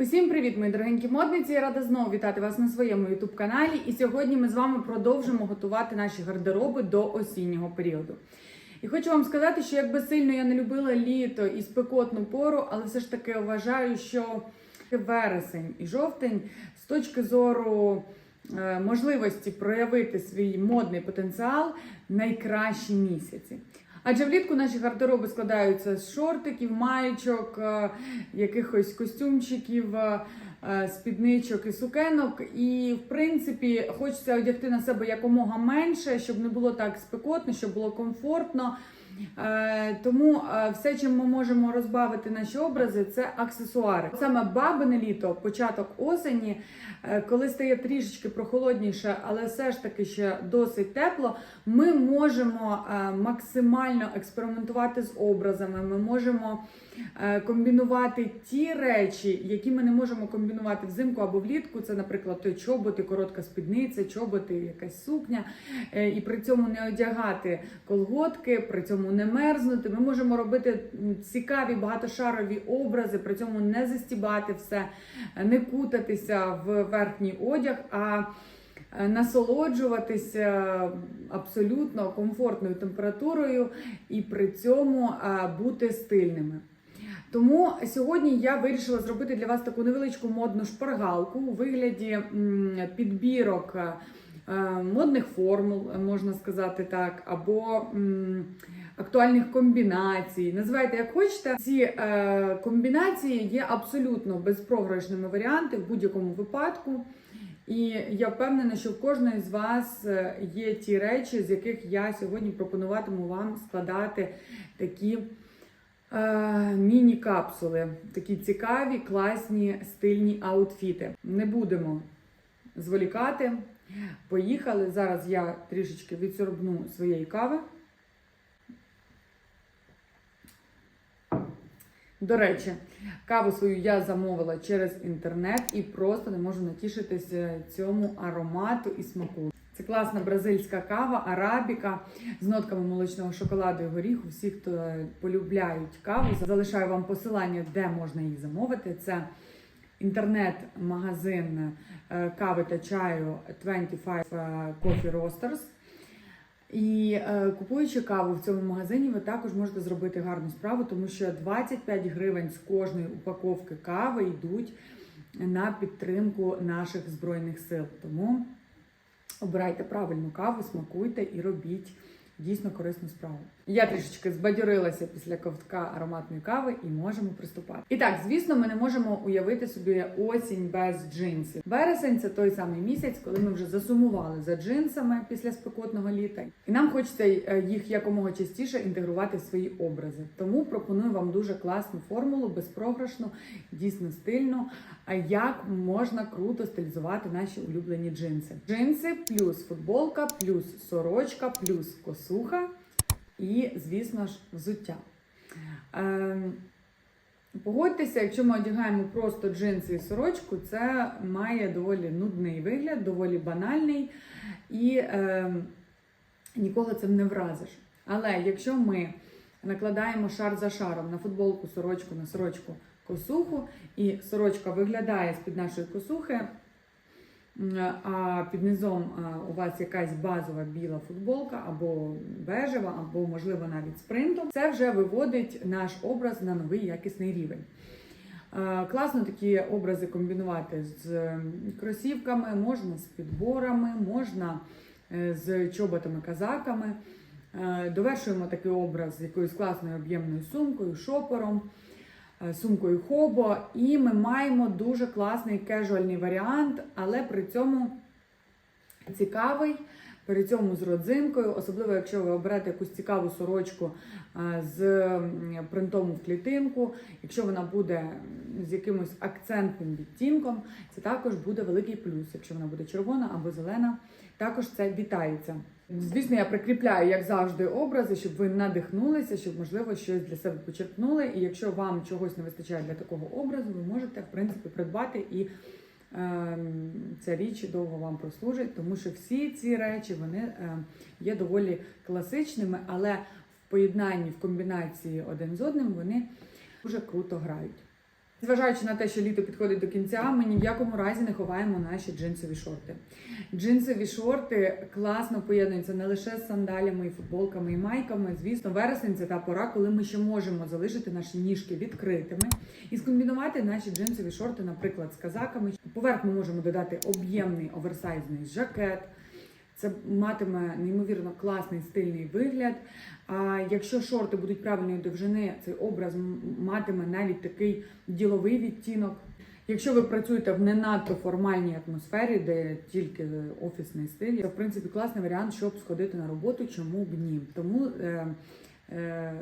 Усім привіт, мої дорогенькі модниці! Я рада знову вітати вас на своєму youtube каналі. І сьогодні ми з вами продовжимо готувати наші гардероби до осіннього періоду. І хочу вам сказати, що якби сильно я не любила літо і спекотну пору, але все ж таки вважаю, що вересень і жовтень з точки зору е, можливості проявити свій модний потенціал найкращі місяці. Адже влітку наші гардероби складаються з шортиків, маєчок, е, якихось костюмчиків, е, е, спідничок і сукенок. І, в принципі, хочеться одягти на себе якомога менше, щоб не було так спекотно, щоб було комфортно. Е, Тому е, все, чим ми можемо розбавити наші образи, це аксесуари. Саме бабине літо, початок осені, е, коли стає трішечки прохолодніше, але все ж таки ще досить тепло, ми можемо максимально експериментувати з образами. Ми можемо комбінувати ті речі, які ми не можемо комбінувати взимку або влітку. Це, наприклад, той чоботи, коротка спідниця, чоботи, якась сукня, і при цьому не одягати колготки, при цьому не мерзнути. Ми можемо робити цікаві багатошарові образи, при цьому не застібати все, не кутатися в верхній одяг. а е, Насолоджуватися абсолютно комфортною температурою і при цьому е, бути стильними. Тому сьогодні я вирішила зробити для вас таку невеличку модну шпаргалку у вигляді підбірок е, модних формул, можна сказати так, або актуальних комбінацій. Називайте як хочете. Ці е, комбінації є абсолютно безпрограшними варіантами в будь-якому випадку. І я впевнена, що в кожної з вас е, є ті речі, з яких я сьогодні пропонуватиму вам складати такі е, міні-капсули, такі цікаві, класні, стильні аутфіти. Не будемо зволікати. Поїхали. Зараз я трішечки відсорбну своєї кави. До речі, каву свою я замовила через інтернет і просто не можу натішитися цьому аромату і смаку. Це класна бразильська кава, арабіка з нотками молочного шоколаду і горіху. Всі, хто полюбляють каву, залишаю вам посилання, де можна її замовити. Це інтернет-магазин е, кави та чаю 25 Coffee Roasters. І е, купуючи каву в цьому магазині, ви також можете зробити гарну справу, тому що 25 гривень з кожної упаковки кави йдуть на підтримку наших збройних сил. Тому обирайте правильну каву, смакуйте і робіть дійсно корисну справу. Я трішечки збадьорилася після ковтка ароматної кави і можемо приступати. І так, звісно, ми не можемо уявити собі осінь без джинсів. Вересень це той самий місяць, коли ми вже засумували за джинсами після спекотного літа, і нам хочеться е, їх якомога частіше інтегрувати в свої образи. Тому пропоную вам дуже класну формулу, безпрограшну, дійсно стильну. А як можна круто стилізувати наші улюблені джинси? Джинси плюс футболка, плюс сорочка, плюс косуха і, звісно ж, взуття. Ем, Погодьтеся, якщо ми одягаємо просто джинси і сорочку, це має доволі нудний вигляд, доволі банальний і е, нікого цим не вразиш. Але якщо ми накладаємо шар за шаром на футболку, сорочку, на сорочку косуху, і сорочка виглядає з-під нашої косухи, а під низом у вас якась базова біла футболка, або бежева, або, можливо, навіть з це вже виводить наш образ на новий якісний рівень. Е, Класно такі образи комбінувати з кросівками, можна з підборами, можна е, з чоботами-казаками. Е, Довершуємо такий образ з якоюсь класною об'ємною сумкою, шопором, е, сумкою хобо. І ми маємо дуже класний кежуальний варіант, але при цьому цікавий. При цьому з родзинкою, особливо якщо ви оберете якусь цікаву сорочку е, з принтом в клітинку, якщо вона буде з якимось акцентним відтінком, це також буде великий плюс. Якщо вона буде червона або зелена, також це вітається. Звісно, я прикріпляю, як завжди, образи, щоб ви надихнулися, щоб, можливо, щось для себе почерпнули. І якщо вам чогось не вистачає для такого образу, ви можете, в принципі, придбати і ця річ довго вам прослужить, тому що всі ці речі вони ем, є доволі класичними, але в поєднанні, в комбінації один з одним вони дуже круто грають. Зважаючи на те, що літо підходить до кінця, ми ні в якому разі не ховаємо наші джинсові шорти. Джинсові шорти класно поєднуються не лише з сандалями, і футболками і майками. Звісно, вересень це та пора, коли ми ще можемо залишити наші ніжки відкритими і скомбінувати наші джинсові шорти, наприклад, з казаками. Поверх ми можемо додати об'ємний оверсайзний жакет. Це матиме неймовірно класний стильний вигляд. А якщо шорти будуть правильної довжини, цей образ матиме навіть такий діловий відтінок. Якщо ви працюєте в не надто формальній атмосфері, де тільки офісний стиль, це в принципі класний варіант, щоб сходити на роботу, чому б ні. Тому е, е,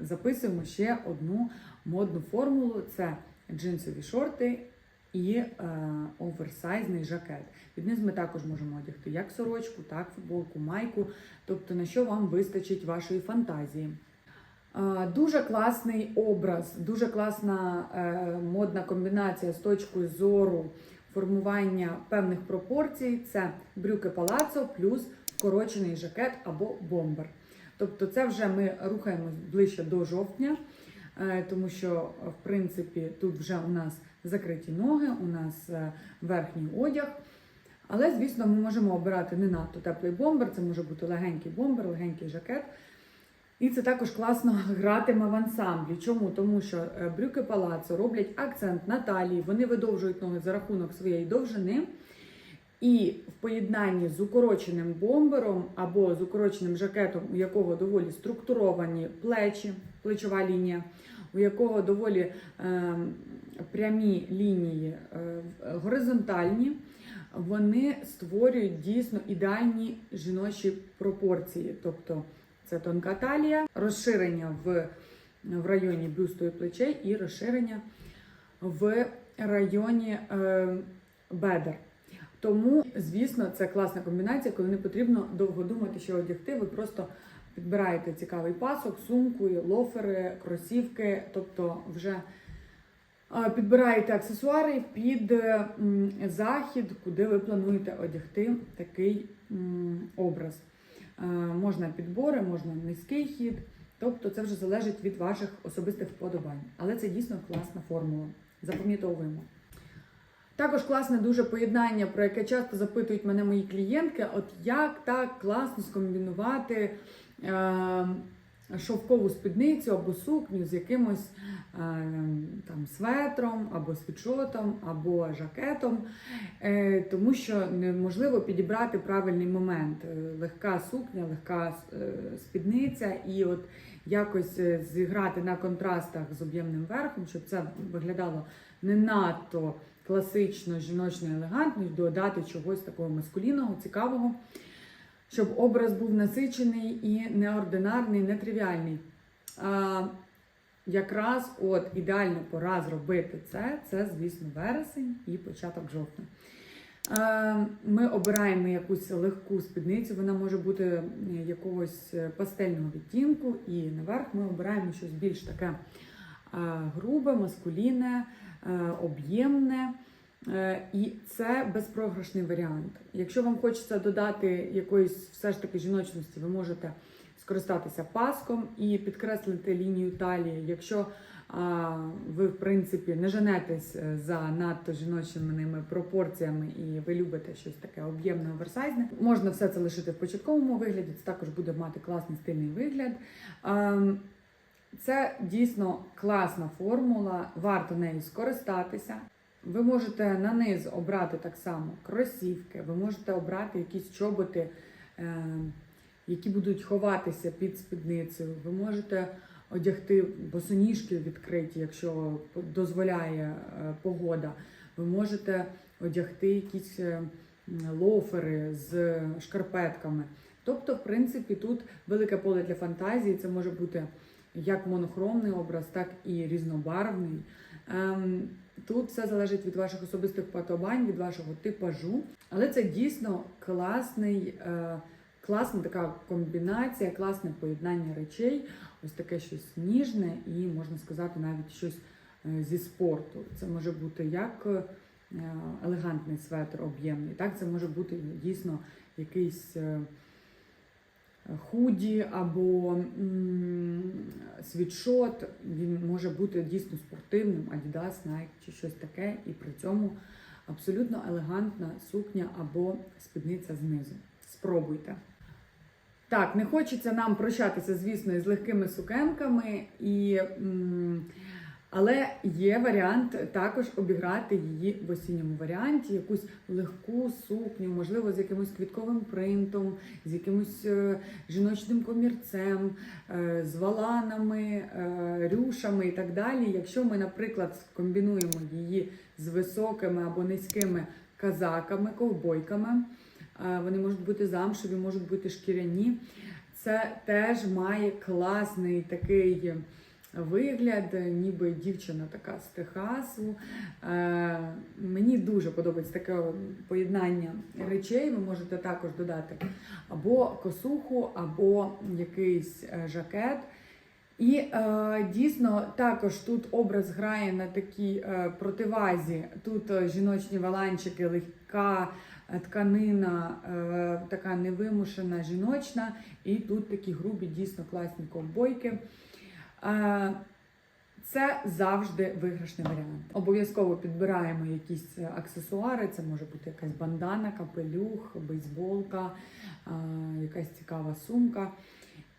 записуємо ще одну модну формулу: це джинсові шорти і е, оверсайзний жакет. Під низ ми також можемо одягти як сорочку, так футболку, майку, тобто на що вам вистачить вашої фантазії. Е, Дуже класний образ, дуже класна е, модна комбінація з точкою зору формування певних пропорцій. Це брюки палацо плюс вкорочений жакет або бомбер. Тобто, це вже ми рухаємось ближче до жовтня, тому що в принципі тут вже у нас закриті ноги, у нас е, верхній одяг. Але, звісно, ми можемо обирати не надто теплий бомбер, це може бути легенький бомбер, легенький жакет. І це також класно гратиме в ансамблі. Чому? Тому що е, брюки палацо роблять акцент на талії, вони видовжують ноги за рахунок своєї довжини. І в поєднанні з укороченим бомбером або з укороченим жакетом, у якого доволі структуровані плечі, плечова лінія, у якого доволі е, прямі лінії е, горизонтальні, вони створюють дійсно ідеальні жіночі пропорції. Тобто це тонка талія, розширення в, в районі бюсту і плечей і розширення в районі е, бедер. Тому, звісно, це класна комбінація, коли не потрібно довго думати, що одягти. Ви просто підбираєте цікавий пасок, сумку, лофери, кросівки, тобто вже е, підбираєте аксесуари під захід, куди ви плануєте одягти такий образ. Е, Можна підбори, можна низький хід, тобто це вже залежить від ваших особистих вподобань. Але це дійсно класна формула. Запам'ятовуємо. Також класне дуже поєднання, про яке часто запитують мене мої клієнтки: от як так класно скомбінувати шовкову спідницю або сукню з якимось е, там светром, або світшотом, або жакетом, е, тому що неможливо підібрати правильний момент. Е, Легка сукня, легка е, спідниця, і от якось е, зіграти на контрастах з об'ємним верхом, щоб це виглядало не надто класично, жіночно, елегантно, додати чогось такого маскулінного, цікавого, щоб образ був насичений і неординарний, нетривіальний. А, якраз от ідеальна пора зробити це, це, звісно, вересень і початок жовтня. Ми обираємо якусь легку спідницю, вона може бути якогось пастельного відтінку, і наверх ми обираємо щось більш таке грубе, маскулінне, е, об'ємне. Е, І це безпрограшний варіант. Якщо вам хочеться додати якоїсь все ж таки жіночності, ви можете скористатися паском і підкреслити лінію талії. Якщо а, ви, в принципі, не женетесь е, за надто жіночими пропорціями і ви любите щось таке об'ємне, оверсайзне, можна все це лишити в початковому вигляді. Це також буде мати класний стильний вигляд. Ем, Це дійсно класна формула, варто нею скористатися. Ви можете на низ обрати так само кросівки, ви можете обрати якісь чоботи, е, які будуть ховатися під спідницею. Ви можете одягти босоніжки відкриті, якщо дозволяє е, погода. Ви можете одягти якісь е, лофери з шкарпетками. Тобто, в принципі, тут велике поле для фантазії. Це може бути як монохромний образ, так і різнобарвний. Ем, Тут все залежить від ваших особистих вподобань, від вашого типажу. Але це дійсно класний, е, класна така комбінація, класне поєднання речей. Ось таке щось ніжне і, можна сказати, навіть щось е, зі спорту. Це може бути як е, елегантний светр, об'ємний, так це може бути дійсно якийсь. худі або світшот. Він може бути дійсно спортивним, Adidas, Nike чи щось таке, і при цьому абсолютно елегантна сукня або спідниця знизу. Спробуйте. Так, не хочеться нам прощатися, звісно, із легкими сукенками, і, м, але є варіант також обіграти її в осінньому варіанті, якусь легку сукню, можливо, з якимось квітковим принтом, з якимось е, жіночним комірцем, е, з валанами, е, рюшами і так далі. Якщо ми, наприклад, комбінуємо її з високими або низькими казаками, ковбойками. Вони можуть бути замшеві, можуть бути шкіряні. Це теж має класний такий вигляд, ніби дівчина така з Техасу. Е, Мені дуже подобається таке поєднання речей. Ви можете також додати або косуху, або якийсь е, жакет. І е, дійсно також тут образ грає на такій е, противазі. Тут е, жіночні валанчики, легка е, тканина, е, така невимушена жіночна, і тут такі грубі, дійсно класні ковбойки. Це завжди виграшний варіант. Обов'язково підбираємо якісь е, аксесуари. Це може бути якась бандана, капелюх, бейсболка, якась цікава сумка.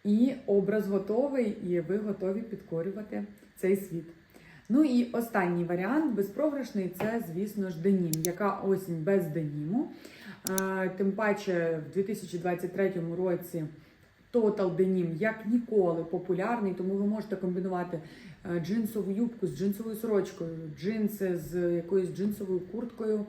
І образ готовий, і ви готові підкорювати цей світ. Ну і останній варіант безпрограшний це, звісно ж, денім. Яка осінь без деніму. Тим паче в 2023 році Total Denim як ніколи популярний, тому ви можете комбінувати е, джинсову юбку з джинсовою сорочкою, джинси з якоюсь джинсовою курткою,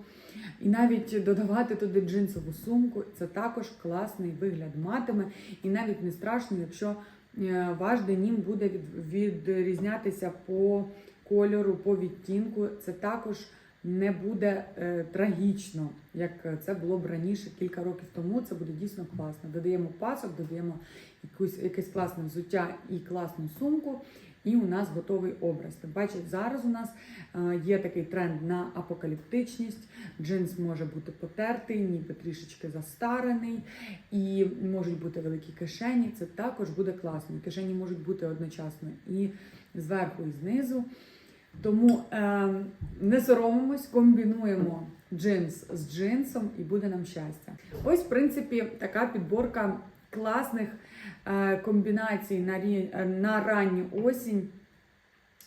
і навіть додавати туди джинсову сумку. Це також класний вигляд матиме, і навіть не страшно, якщо е, ваш денім буде відрізнятися по кольору, по відтінку. Це також не буде е, трагічно, як це було б раніше кілька років тому. Це буде дійсно класно. Додаємо пасок, додаємо якусь, якесь класне взуття і класну сумку. І у нас готовий образ. Тим паче, зараз у нас е, є такий тренд на апокаліптичність. Джинс може бути потертий, ніби трішечки застарений, і можуть бути великі кишені. Це також буде класно. Кишені можуть бути одночасно і зверху, і знизу. Тому е, не соромимось, комбінуємо джинс з джинсом і буде нам щастя. Ось, в принципі, така підборка класних е, комбінацій на, на ранню осінь.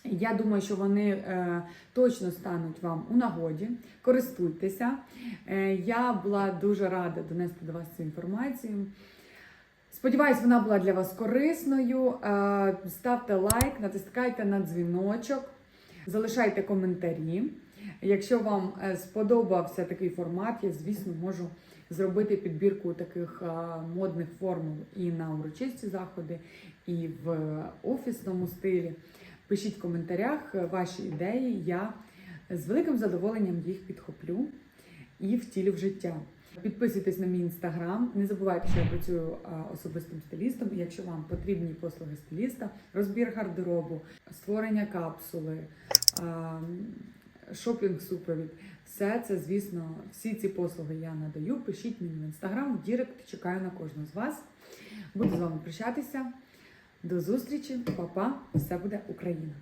Я думаю, що вони е, точно стануть вам у нагоді. Користуйтеся. Е, я була дуже рада донести до вас цю інформацію. Сподіваюсь, вона була для вас корисною. Е, ставте лайк, натискайте на дзвіночок, залишайте коментарі. Якщо вам е, сподобався такий формат, я, звісно, можу зробити підбірку таких е, модних формул і на урочисті заходи, і в офісному стилі. Пишіть в коментарях е, ваші ідеї. Я з великим задоволенням їх підхоплю і втілю в життя. Підписуйтесь на мій інстаграм. Не забувайте, що я працюю особистим стилістом. Якщо вам потрібні послуги стиліста, розбір гардеробу, створення капсули, шопінг-супровід, все це, звісно, всі ці послуги я надаю. Пишіть мені в інстаграм, Дірект, чекаю на кожного з вас. Буду з вами прощатися. До зустрічі, Па-па. все буде Україна!